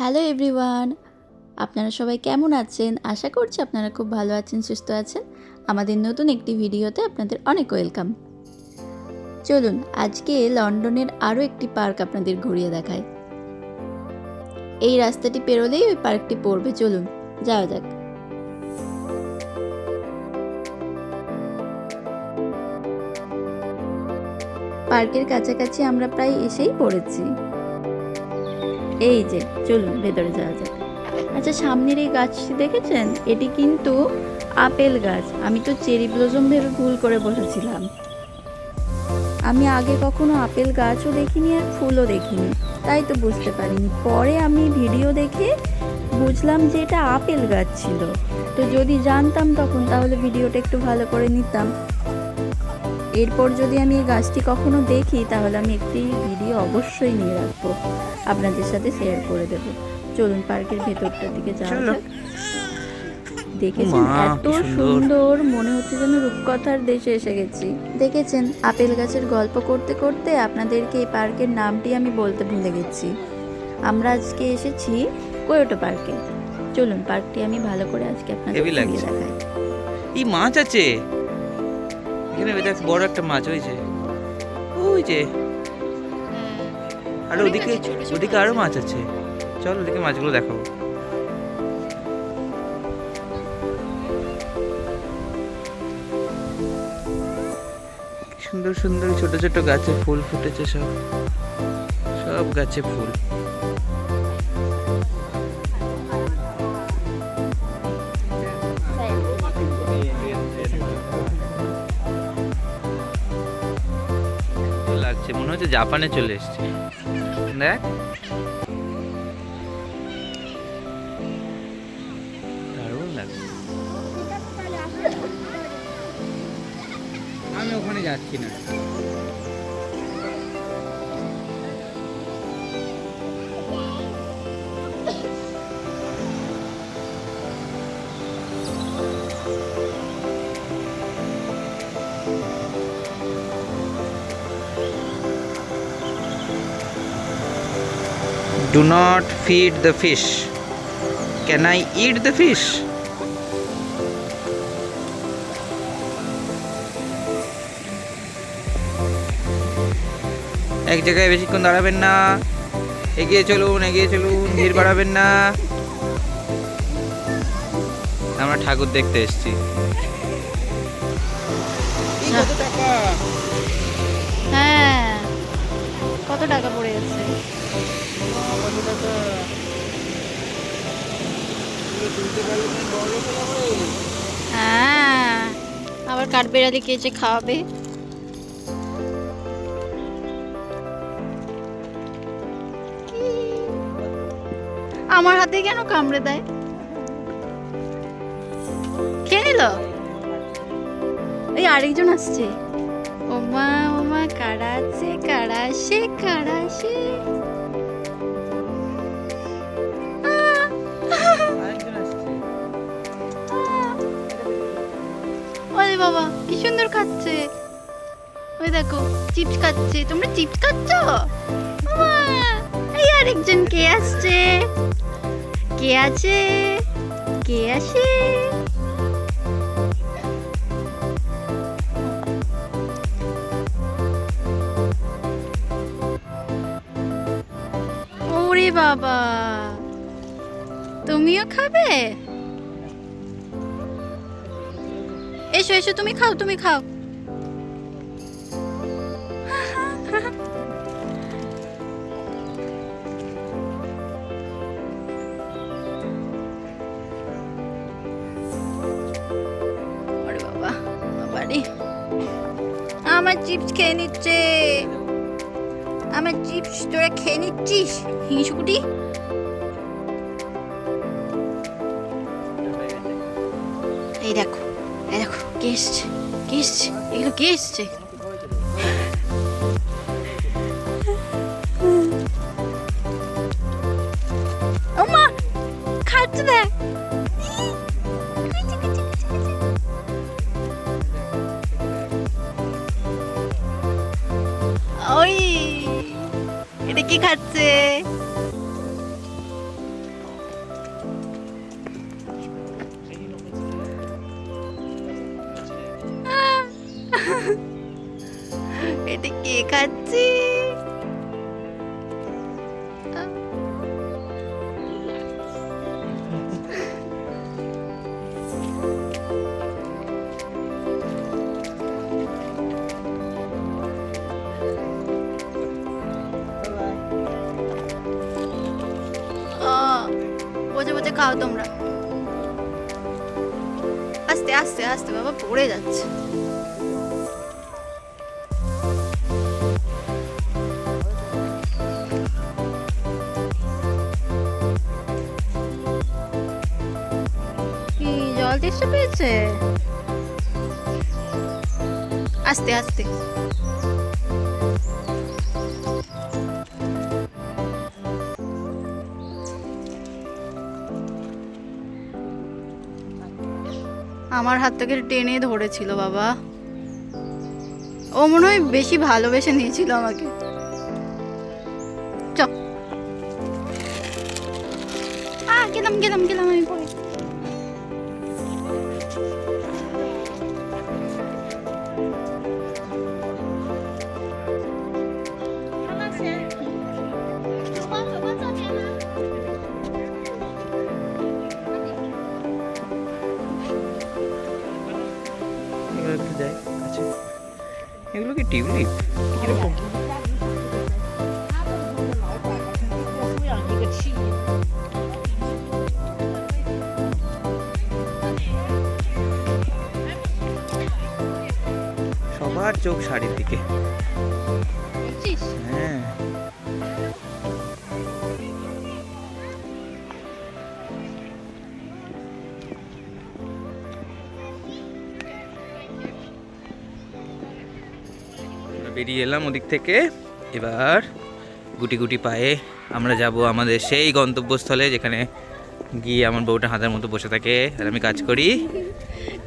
Hello everyone, আপনারা সবাই কেমন আছেন? আশা করছি আপনারা খুব ভালো আছেন, সুস্থ আছেন। আমাদের নতুন একটি ভিডিওতে আপনাদের অনেক ওয়েলকাম। চলুন, আজকে লন্ডনের আরও একটি পার্ক আপনাদের ঘুরিয়ে দেখায় এই রাস্তাটি পেরোলেই ওই পার্কটি পড়বে। চলুন, যাওয়া যাক। পার্কের কাছাকাছি আমরা প্রায় এসেই পড়েছি। এই যে, চলুন ভেতরে যাওয়া যাক। আচ্ছা সামনের এই গাছটি দেখেছেন? এটি কিন্তু আপেল গাছ। আমি তো চেরি ব্লজম ভেবে ভুল করে বসেছিলাম আমি আগে কখনো আপেল গাছও দেখিনি আর ফুলও দেখিনি। তাই তো বুঝতে পারিনি। পরে আমি ভিডিও দেখে বুঝলাম যে এটা আপেল গাছ ছিল। তো যদি জানতাম তখন, তাহলে ভিডিওটা একটু ভালো করে নিতাম। এরপর যদি আমি এই গাছটি কখনো দেখি তাহলে আমি একটি ভিডিও অবশ্যই নিয়ে রাখব। আপনাদের সাথে শেয়ার করে দেব। চলুন পার্কের ভেতরটার দিকে যাওয়া যাক। দেখেছেন এত সুন্দর। মনে হচ্ছে যেন রূপকথার দেশে এসে গেছি। দেখেছেন আপেল গাছের গল্প করতে করতে আপনাদেরকে এই পার্কের নামটি আমি বলতে ভুলে গেছি। আমরা আজকে এসেছি কোয়োটো পার্কে। চলুন পার্কটি আমি ভালো করে আজকে আপনাদের দেখাই। এই মাছ আছে। এখানে দেখ বড় একটা মাছ ওই যে। ওই যে। আর ওদিকে ওদিকে আরও মাছ আছে। চল ওদিকে মাছগুলো দেখাবো। সুন্দর সুন্দর ছোট ছোট গাছে ফুল ফুটেছে সব। সব গাছে ফুল। লাগছে মনে হচ্ছে জাপানে চলে এসছে। দেখ। দারুণ লাগছে। আমি ওখানে যাচ্ছি না। Do not feed the fish. Can I eat the fish? এক জায়গায় বেশিক্ষণ দাঁড়াবেন না। এগিয়ে চলুন এগিয়ে চলুন ভিড় বাড়াবেন না। আমরা ঠাকুর দেখতে এসেছি। কত টাকা? হ্যাঁ কত টাকা পড়ে যাচ্ছে হয়ে, আবার কাঠবেড়ালি কে যে খাওয়াবে? আমার হাতে কেন কামড়ে দেয়? খেয়ে নিল? এই আরেকজন আসছে। ওমা ওমা, কারা আছে, কারা আসে কারা আসে? বাবা, কি সুন্দর খাচ্ছে। ওই দেখো, চিপস খাচ্ছে। তোমরা চিপস খাচ্ছ? এই আরেকজন কে আসছে? কে আছে? কে আসে? ওরে বাবা, তুমিও খাবে? এসো এসো, তুমি খাও তুমি খাও। আমার চিপস খেয়ে নিচ্ছে। আমার চিপস তোরা খেয়ে নিচ্ছিস, হিংসুকুটি? এই দেখো কে এসছে কে এসছে এগুলো কে এসছে ও মা খাচ্ছে দেখ ওই এটা কি খাচ্ছে এটা কে খাচ্ছি? বোঝে বোঝে খাও তোমরা। আস্তে আস্তে আস্তে বাবা পড়ে যাচ্ছে। জল তেষ্টা পেয়েছে? আস্তে আস্তে। আমার হাত থেকে টেনে ধরেছিল, বাবা। ও মনে হয় বেশি ভালোবেসে নিয়েছিল আমাকে। চ গেলাম গেলাম গেলাম আমি। টিউলিপ কীরকম সবার চোখ শাড়ির দিকে। বেরিয়ে এলাম ওদিক থেকে। এবার গুটি গুটি পায়ে আমরা যাব আমাদের সেই গন্তব্যস্থলে যেখানে গিয়ে আমার বউটা হাতের মতো বসে থাকে। আর আমি কাজ করি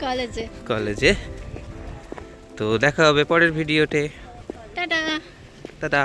কলেজে। কলেজে। তো দেখা হবে পরের ভিডিওতে। টাটা। দাদা